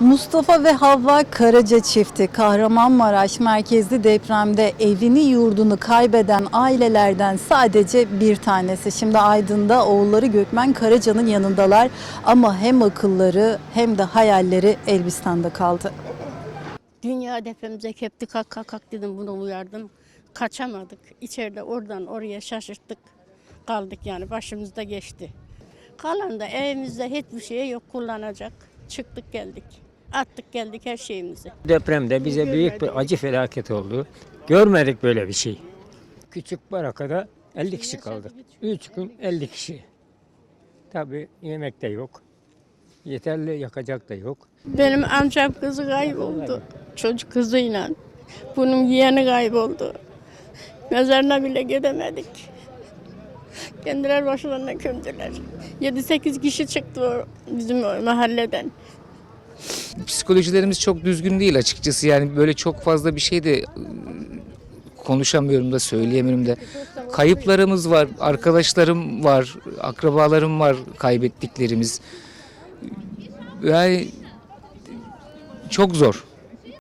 Mustafa ve Havva Karaca çifti Kahramanmaraş merkezli depremde evini yurdunu kaybeden ailelerden sadece bir tanesi. Şimdi Aydın'da oğulları Gökmen Karaca'nın yanındalar ama hem akılları hem de hayalleri Elbistan'da kaldı. Dünya depremize hepti kalk kalk kalk dedim bunu uyardım. Kaçamadık. İçeride oradan oraya şaşırttık. Kaldık yani başımızda geçti. Kalan da evimizde hiçbir şey yok kullanacak. Çıktık geldik. Attık geldik her şeyimizi. Depremde bize büyük bir acı felaket oldu. Görmedik böyle bir şey. Küçük barakada 50 kişi kaldık. 3 gün 50 kişi. Tabii yemek de yok. Yeterli yakacak da yok. Benim amcam kızı kayboldu. Çocuk kızıyla. Bunun yeğeni kayboldu. Mezarına bile gidemedik. Kendiler başlarına gömdüler. 7-8 kişi çıktı bizim mahalleden. Psikolojilerimiz çok düzgün değil açıkçası. Yani böyle çok fazla bir şey de ıı, konuşamıyorum da söyleyemiyorum da. Kayıplarımız var, arkadaşlarım var, akrabalarım var kaybettiklerimiz. Yani çok zor.